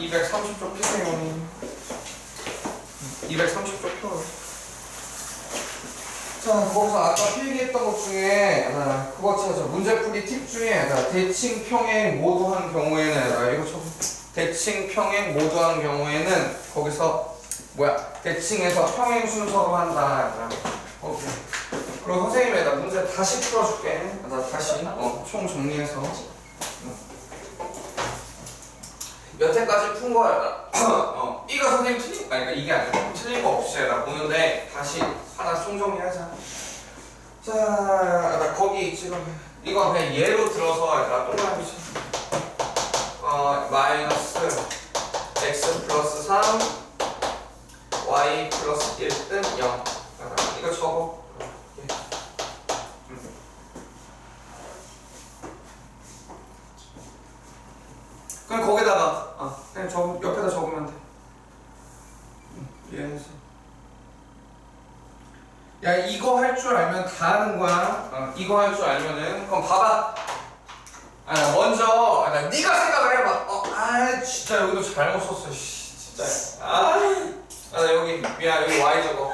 230쪽 피세요 230쪽 펴 자, 거기서 아까 필기했던 것 중에, 아, 그거 찾아. 문제풀이 팁 중에, 아, 대칭 평행 모두한 경우에는, 아, 이거 좀, 대칭 평행 모두한 경우에는, 거기서, 뭐야, 대칭에서 평행 순서로 한다. 아, 오케이. 그럼 선생님이 나 문제 다시 풀어줄게. 아, 나 다시, 어, 총 정리해서. 여태까지 푼 거야. 어, 이거 선생님 틀린, 아니, 그러니까 이게 아니고 틀린 거 없이 나 보는데 다시 하나 총정리하자. 자, 나 거기 지금 이거 그냥 예로 들어서 나 동그라미 쳐. 어, 마이너스 x 플러스 3 y 플러스 1은 0. 자, 이거 적어. 그럼 거기다가 아 그냥 적 옆에다 적으면 돼. 응, 이해해서. 야 이거 할 줄 알면 다 하는 거야. 어, 이거 할 줄 알면은 그럼 봐봐. 아 먼저 아, 나 네가 생각을 해봐. 어, 아 진짜 여기도 잘못 썼어. 씨, 진짜. 아, 아 나 여기 미안 여기 y 적어.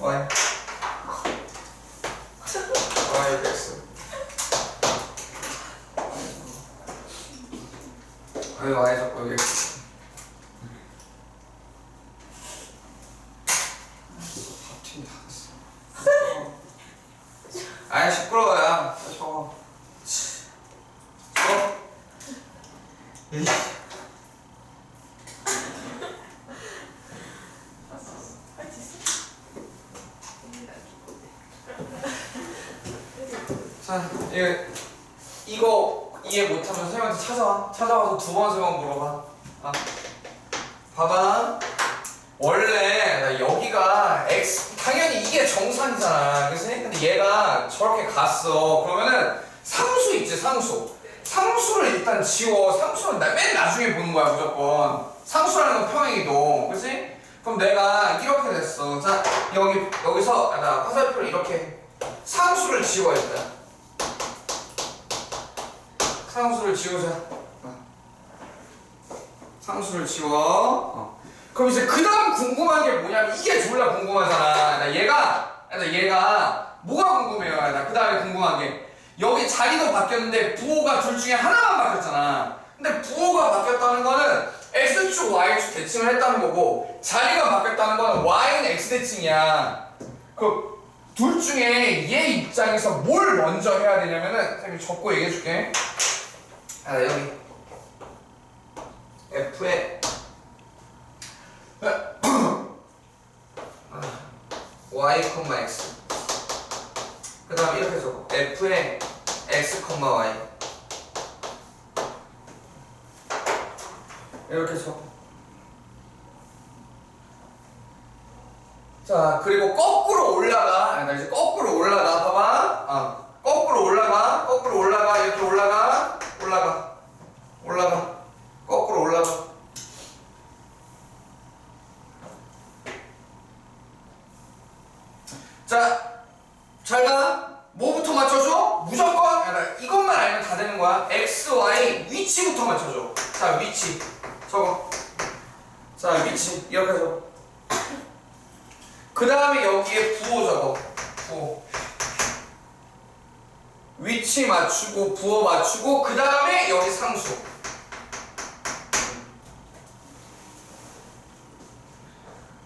y. y x. 여기 y 적고 여기 다 했어. 아이 시끄러워야. 적어. 어? 에이. 자, 이거 이거 이해 못하면 선생님한테 찾아와. 찾아와서 두 번, 세 번 물어봐. 아. 봐봐. 원래 나 여기가 x 당연히 이게 정상이잖아. 그래서 근데 얘가 저렇게 갔어. 그러면은 상수 있지 상수. 상수를 일단 지워. 상수는 나, 맨 나중에 보는 거야 무조건. 상수라는 건 평행이도. 그렇지? 그럼 내가 이렇게 됐어. 자 여기 여기서 아, 나 화살표를 이렇게 상수를 지워 일단. 상수를 지우자. 어. 상수를 지워. 어. 그럼 이제 그 다음 궁금한 게 뭐냐면 이게 졸라 궁금하잖아. 나 얘가, 나 얘가 뭐가 궁금해요? 나 그 다음에 궁금한 게 여기 자리도 바뀌었는데 부호가 둘 중에 하나만 바뀌었잖아. 근데 부호가 바뀌었다는 거는 x축, y축 대칭을 했다는 거고 자리가 바뀌었다는 거는 y는 x 대칭이야. 그 둘 중에 얘 입장에서 뭘 먼저 해야 되냐면은 선생님이 적고 얘기해 줄게. 아 여기. F에. Y, x. 그 다음 이렇게 적어. F에 x, y. 이렇게 적어. 자 그리고 거꾸로 올라가. 아, 나 이제 거꾸로 올라가. 봐봐. 아 거꾸로 올라가. 거꾸로 올라가. 이렇게 올라가 올라가 올라가 거꾸로 올라가 자, 잘 가. 뭐부터 맞춰줘? 무조건 이것만 알면 다 되는 거야. x, y 위치부터 맞춰줘. 자, 위치. 적어. 자, 위치. 이렇게 적어. 그 다음에 여기에 부호 적어. 부호. 위치 맞추고 부호 맞추고 그 다음에 여기 상수.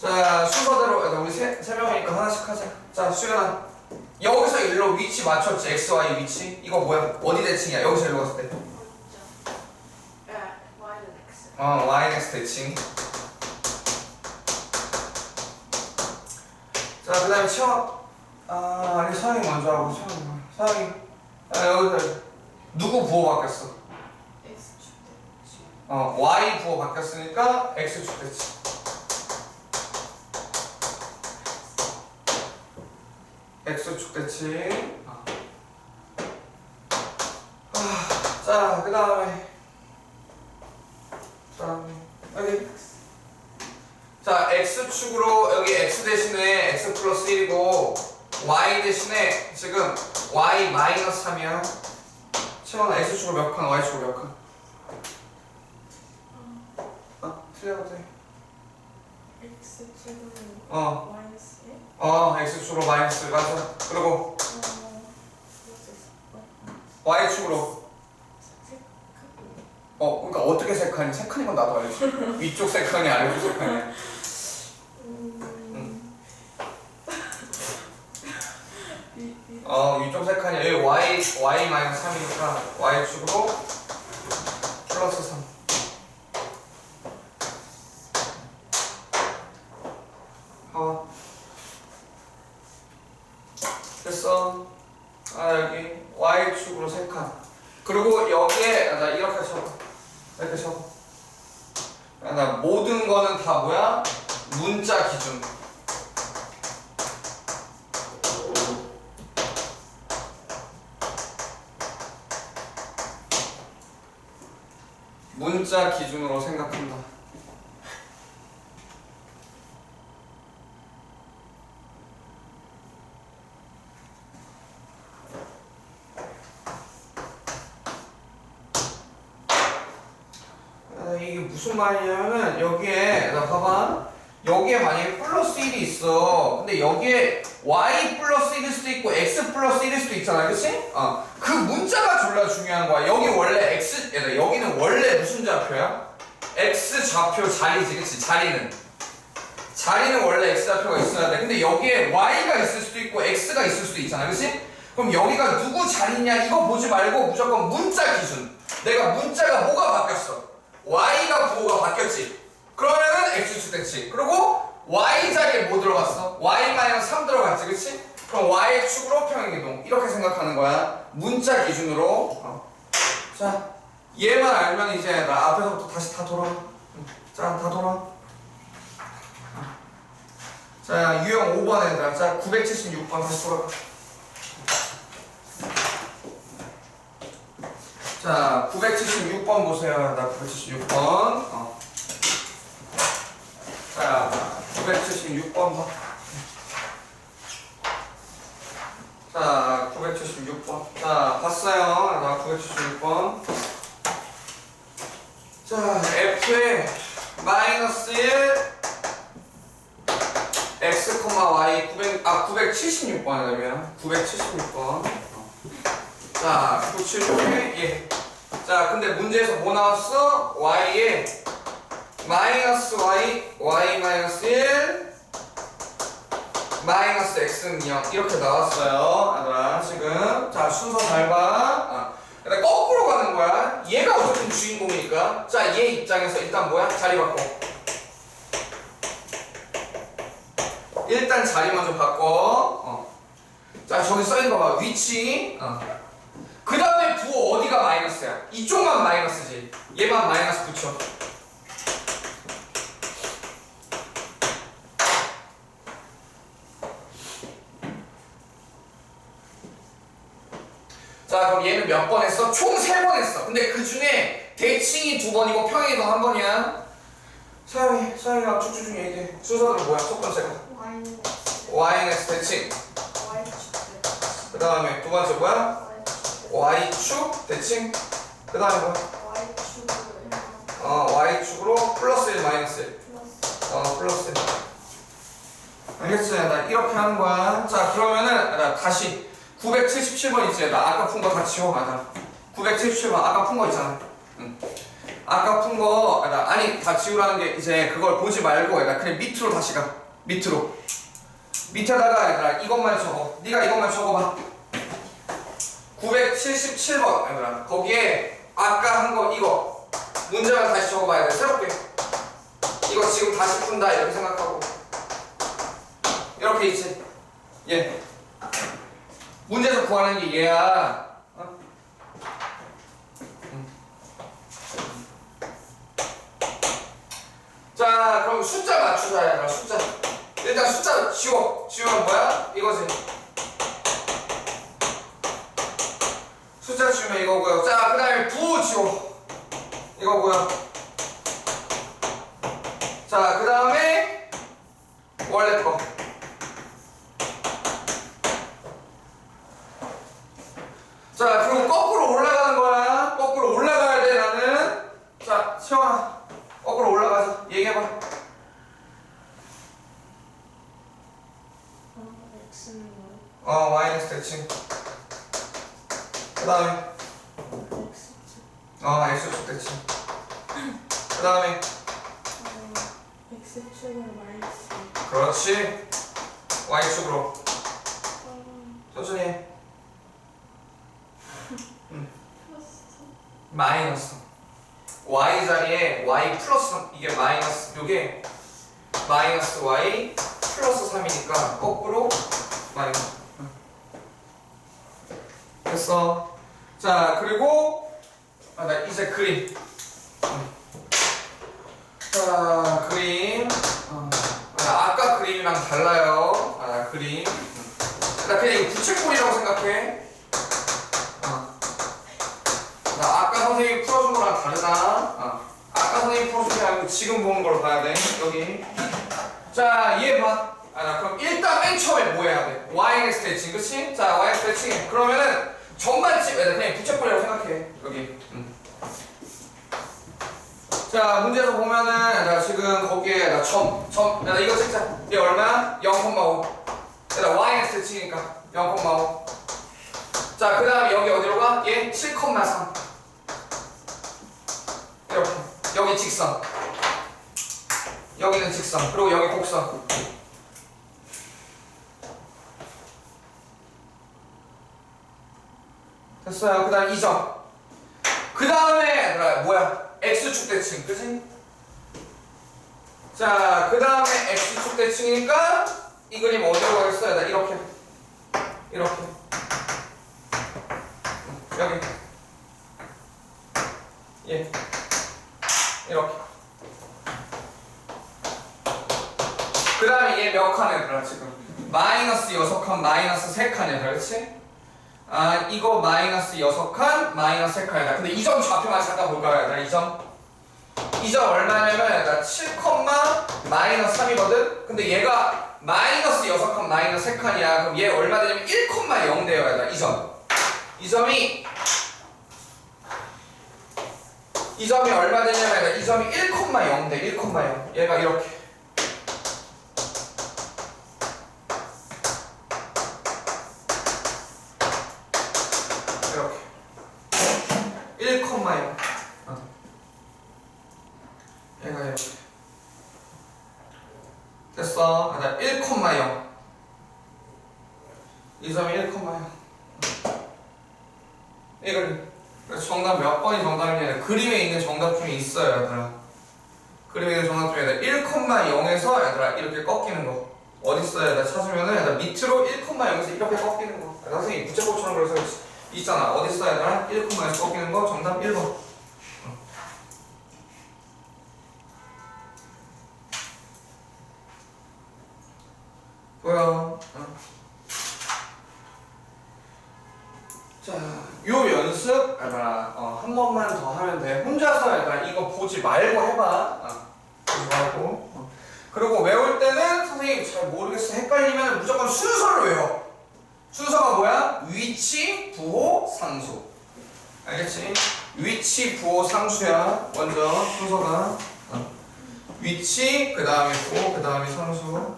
자 순서대로 야, 우리 세, 세 명이니까 하나씩 하자. 자 수연아 여기서 일로 위치 맞췄지 x, y 위치 이거 뭐야 어디 대칭이야 여기서 일로 갔을 때. 어 y x 대칭. 자 그 다음에 채원 아 아니 서영이 먼저 하고 채원 서영이 아 여기서 누구 부호 바뀌었어? 어 y 부호 바뀌었으니까 x 축 대칭. x축 대칭. 아. 아, 자, 그 다음에. 다음에. 여기. 자, x축으로 여기 x 대신에 x 플러스 1이고, y 대신에 지금 y 마이너스 3이야. 채원아, x축으로 몇 칸, y축으로 몇 칸? 어? 틀려도 돼. x 제곱 어, 마이너스 1? 어, x축으로 마이너스 맞아. 그리고 어, y축으로 색? 어, 그러니까 어떻게 세 칸이? 세 칸인 건 나도 알지. 위쪽 세 칸이 아래쪽 세 칸이야. 음... 이, 이, 어, 위쪽 세 칸이 여기 y 마이너스 3이니까 y축으로 플러스 3. 어. 됐어. 아 여기 y축으로 세 칸. 그리고 여기에 아, 나 이렇게 쳐봐. 이렇게 쳐봐. 아, 나 모든 거는 다 뭐야? 문자 기준. 문자 기준으로 생각한다. 아, 이게 무슨 말이냐면은 여기에 나 봐봐 여기에 만약에 플러스 1이 있어 근데 여기에 y 플러스 1일 수도 있고 x 플러스 1일 수도 있잖아 그치? 어. 그 문자가 졸라 중요한 거야 여기 원래 x 얘들아 여기는 원래 무슨 좌표야? x 좌표 자리지 그치? 자리는 자리는 원래 x 좌표가 있어야 돼 근데 여기에 y가 있을 수도 있고 x가 있을 수도 있잖아 그치? 그럼 여기가 누구 자리냐 이거 보지 말고 무조건 문자 기준 내가 문자가 뭐가 바뀌었어 y가 부호가 바뀌었지 그러면은 x축 됐지 그리고 y 자리에 뭐 들어갔어? y-3 들어갔지 그치? 그럼 y축으로 평행이동 이렇게 생각하는 거야 문자 기준으로 어. 자 얘만 알면 이제 나 앞에서부터 다시 다 돌아 자다 돌아 자 유형 5번 애들아 자 976번 다시 돌아가 자, 976번 보세요. 나 976번. 어. 자, 976번 봐. 자, 976번. 자, 봤어요. 나 976번. 자, F에 마이너스 1 x, y 900, 아, 976번이라면 976번. 자, 976에 예. 자, 근데 문제에서 뭐 나왔어? y에 마이너스 y, y 마이너스 1 마이너스 x는 0 이렇게 나왔어요. 아들아, 지금. 자, 순서 잘 봐. 아. 근데 거꾸로 가는 거야. 얘가 어쨌든 주인공이니까. 자, 얘 입장에서 일단 뭐야? 자리 바꿔. 일단 자리 먼저 바꿔. 어. 자, 저기 써있는 거 봐. 위치. 어. 그 다음에 부호 어디가 마이너스야? 이쪽만 마이너스지. 얘만 마이너스 붙여. 자, 그럼 얘는 몇 번 했어? 총 세 번 했어. 근데 그 중에 대칭이 두 번이고 평행이도 한 번이야. 서영이, 서영이랑 쭉쭉 중 얘기해. 순서대로 뭐야? 첫 번째가 yx 대칭. y축 그 다음에 두 번째 뭐야? y축 대칭. 그 다음에 뭐야? y축으로 어, y축으로 플러스 1 마이너스 1. 플러스 어, 플러스 1. 알겠지? 나 이렇게 하는 거야. 자, 그러면은 나 다시 977번 있지? 나 아까 푼 거 다 지워 가자. 977번 아까 푼 거 있잖아. 응. 아까 푼 거, 나 아니 다 지우라는 게 이제 그걸 보지 말고 나 그냥 밑으로 다시 가. 밑으로. 밑에다가 얘들아 이것만 적어. 네가 이것만 적어봐. 977번 얘들아 거기에 아까 한 거 이거 문제만 다시 적어봐야 돼. 새롭게. 이거 지금 다시 푼다 이렇게 생각하고 이렇게 있지 예 문제에서 구하는 게 얘야 어? 음. 자 그럼 숫자 맞추자 얘들아 숫자 일단 숫자 지워 지우면 뭐야? 이거지 숫자 지우면 이거고요 자 그 다음에 부 지워 이거고요 자, 그 다음에 원래 거. 거꾸로 올라가는 거야. 거꾸로 올라가야 돼, 나는. 자, 시원아. 거꾸로 올라가서 얘기해봐. X는 뭐야? 어, 마이너스 대칭. 그 다음에, X 어, X축 대칭. 그 다음에, 어, X축으로 마이너스 그렇지. Y축으로. 어, 천천히 해. 마이너스 y 자리에 y 플러스 3 이게 마이너스 요게 마이너스 y 플러스 3이니까 거꾸로 마이너스 응. 됐어 자 그리고 아, 나 이제 그림 응. 자 그림 어, 아, 아까 그림이랑 달라요 아, 그림 응. 나 그냥 이거 부채꼴이라고 생각해 어. 나 아까 선생님이 풀어준 거랑 다르다. 어. 아까 선생님이 풀어준 게 아니고 지금 보는 걸 봐야 돼. 여기. 자, 얘 봐. 아, 나 그럼 일단 맨 처음에 뭐 해야 돼? yx 대칭, 그치? 자, yx 대칭. 그러면은 전반쯤, 나 그냥 부채꼴이라고 생각해. 여기. 음. 자, 문제에서 보면은, 나 지금 거기에, 나 점, 점, 야, 나 이거 찍자. 얘 얼마야? 0,5. 야, 나 yx 대칭이니까 0,5. 자, 그 다음에 여기 어디로 가? 얘 7,3. 여기 직선. 여기는 직선. 그리고 여기 곡선. 됐어요. 그 다음 2점. 그 다음에, 뭐야? X축 대칭. 그지? 자, 그 다음에 X축 대칭이니까 이 그림 어디로 가겠어요? 나 이렇게. 이렇게. 여기 예 이렇게. 그 다음에 얘 몇칸 얘들아 지금? 마이너스 여섯 칸 마이너스 세칸 얘들아 그렇지? 아 이거 마이너스 여섯 칸 마이너스 세칸 얘들아 근데 이 점 좌표만 잠깐 볼까요 얘들아 이 점? 이 점 얼마냐면 얘들아 7, 마이너스 3이거든? 근데 얘가 마이너스 여섯 칸 마이너스 세칸이야. 그럼 얘 얼마 되냐면 1,0 돼요 얘들아 이 점. 이 점이 이 점이 얼마 되냐면 이 점이 1,0 돼. 1,0. 얘가 이렇게. 이렇게. 1,0. 어. 얘가 이렇게. 됐어. 아, 나 1,0. 이 점이 1,0. 이걸 그래서 정답 몇 번이 정답이냐 그림에 있는 정답 중에 있어요 얘들아. 그림에 있는 정답 중에 1,0에서 얘들아 이렇게 꺾이는 거. 어디 있어요 얘들아? 찾으면은 얘들아 밑으로 1,0에서 이렇게 꺾이는 거. 아, 선생님 부채꼴처럼 그래서 있잖아. 어디 있어요 얘들아? 1,0에서 꺾이는 거? 정답 1번. 보여 어. 자, 요 연습, 얘들아, 어, 한 번만 더 하면 돼. 혼자서 얘들아, 이거 보지 말고 해봐. 어, 보지 말고. 어. 그리고 외울 때는 선생님 잘 모르겠어. 헷갈리면 무조건 순서를 외워. 순서가 뭐야? 위치, 부호, 상수. 알겠지? 위치, 부호, 상수야. 먼저 순서가. 어. 위치, 그 다음에 부호, 그 다음에 상수. 어.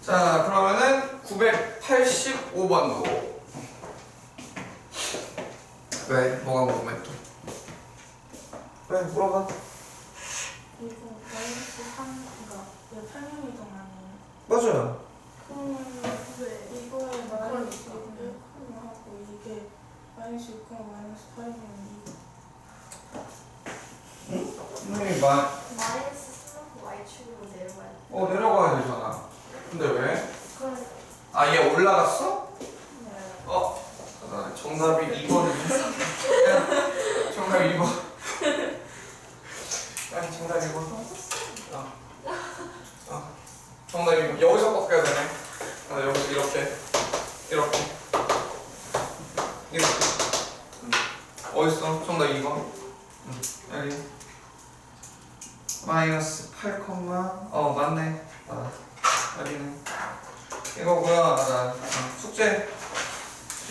자, 그러면은 985번도. 왜? 뭐가 궁금해 또? 왜? 물어봐. 이거 마이너스 3 그러니까 얘 평행이동 아니에요? 맞아요. 그러면 왜 이거에 마이너스 1 하고 이게 마이너스 6 마이너스 8이면 선생님이 말, 마이너스 3 y축으로 내려가야 돼. 어, 내려가야 되잖아. 근데 왜? 그럼 아, 얘 올라갔어? 네. 어. 아, 정답이 2번이네. 정답 2번. 아니, 정답 2번. 어. 어. 정답 2번. 여기서 꺾여야 되네. 아, 여기서 이렇게. 이렇게. 이렇게. 음. 어딨어? 정답 2번. 음. 여기. 마이너스 8, 어, 맞네. 아, 여기네. 이거고요. 아, 나, 어, 숙제.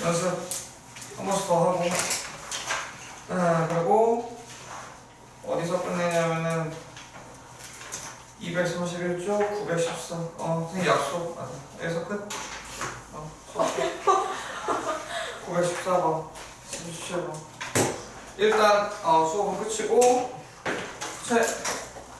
연습 한 번씩 더 하고 아 그리고 어디서 끝내냐면은 231쪽 914 어, 선생님 약속. 아, 여기서 끝. 어, 수업 14번 17번 일단 어, 수업은 끝이고 체,